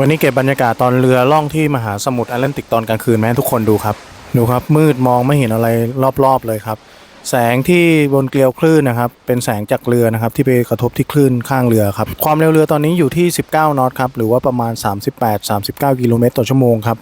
วันนี้เก็บบรรยากาศตอนเรือล่องที่มหาสมุทรแอตแลนติกตอนกลางคืนไหมทุกคนดูครับ ดูครับมืดมองไม่เห็นอะไรรอบๆเลยครับ แสงที่บนเกลียวคลื่นนะครับ เป็นแสงจากเรือนะครับที่ไปกระทบที่คลื่นข้างเรือครับ ความเร็วเรือตอนนี้อยู่ที่ 19 นอตครับ หรือว่าประมาณ 38-39 กิโลเมตรต่อชั่วโมงครับ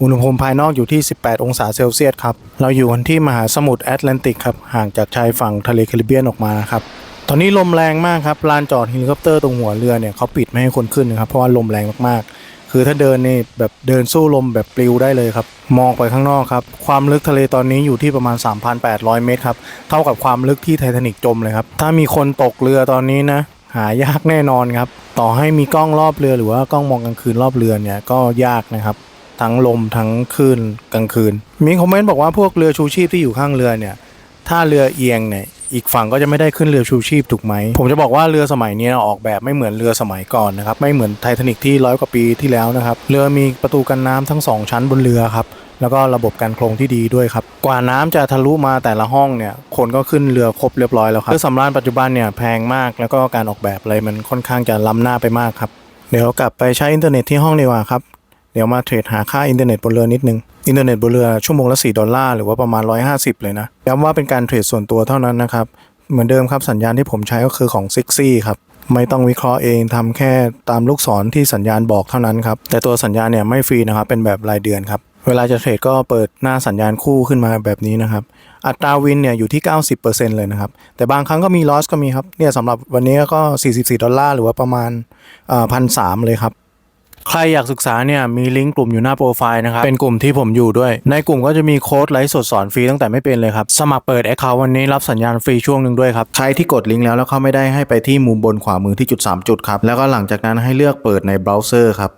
อุณหภูมิภายนอกอยู่ที่ 18 องศาเซลเซียสครับ เราอยู่กันที่มหาสมุทรแอตแลนติกครับ ห่างจากชายฝั่งทะเลแคริบเบียนออกมานะครับตอนนี้ลมแรงมากครับ ลานจอดเฮลิคอปเตอร์ตรงหัวเรือเนี่ยเขาปิดไม่ให้คนขึ้นนะครับ เพราะว่าลมแรงมากๆ คือถ้าเดินนี่แบบเดินสู้ลมแบบปลิวได้เลยครับ มองไปข้างนอกครับ ความลึกทะเลตอนนี้อยู่ที่ประมาณ 3,800 เมตรครับ เท่ากับความลึกที่ไททานิกจมเลยครับ ถ้ามีคนตกเรือตอนนี้นะ หายากแน่นอนครับ ต่อให้มีกล้องรอบเรือหรือว่ากล้องมองกลางคืนรอบเรือเนี่ยก็ยากนะครับ ทั้งลมทั้งคลื่นกลางคืน มีคอมเมนต์บอกว่าพวกเรือชูชีพที่อยู่ข้างเรือเนี่ย ถ้าเรือเอียงเนี่ย อีกฝั่งก็จะไม่ได้ขึ้นเรือชูชีพถูกไหม ผมจะบอกว่าเรือสมัยนี้ออกแบบไม่เหมือนเรือสมัยก่อนนะครับ ไม่เหมือนไททานิกที่ร้อยกว่าปีที่แล้วนะครับ เรือมีประตูกันน้ำทั้งสองชั้นบนเรือครับ แล้วก็ระบบการโครงที่ดีด้วยครับ กว่าน้ำจะทะลุมาแต่ละห้องเนี่ย คนก็ขึ้นเรือครบเรียบร้อยแล้วครับ เรือสำราญปัจจุบันเนี่ยแพงมาก แล้วก็การออกแบบอะไรมันค่อนข้างจะล้ำหน้าไปมากครับ เดี๋ยวกลับไปใช้อินเทอร์เน็ตที่ห้องดีกว่าครับ เดี๋ยวมาเทรดหาค่าอินเทอร์เน็ตบนเรือนิดนึง อินเทอร์เน็ตบนเรือชั่วโมงละ 4 ดอลลาร์ หรือว่าประมาณ 150 เลยนะ ย้ำว่าเป็นการเทรดส่วนตัวเท่านั้นนะครับ เหมือนเดิมครับสัญญาณที่ผมใช้ก็คือของ Six ซี่ครับ ไม่ต้องวิเคราะห์เองทำแค่ตามลูกศรที่สัญญาณบอกเท่านั้นครับ แต่ตัวสัญญาณเนี่ยไม่ฟรีนะครับ เป็นแบบรายเดือนครับ เวลาจะเทรดก็เปิดหน้าสัญญาณคู่ขึ้นมาแบบนี้นะครับ อัตราวินเนี่ยอยู่ที่ 90%เลยนะครับ แต่บางครั้งก็มีลอสก็มีครับ เนี่ยสำหรับวันนี้ก็ 44 ดอลลาร์หรือว่าประมาณพันสามเลยครับ ใครอยากศึกษาเนี่ยมีลิงก์กลุ่มอยู่หน้าโปรไฟล์นะครับ เป็นกลุ่มที่ผมอยู่ด้วย ในกลุ่มก็จะมีโค้ดไลฟ์สดสอนฟรีตั้งแต่ไม่เป็นเลยครับ สมัครเปิดแอคเคาท์วันนี้รับสัญญาณฟรีช่วงหนึ่งด้วยครับ ใครที่กดลิงก์แล้วแล้วเข้าไม่ได้ให้ไปที่มุมบนขวามือที่จุด 3 จุดครับ แล้วก็หลังจากนั้นให้เลือกเปิดในเบราว์เซอร์ครับ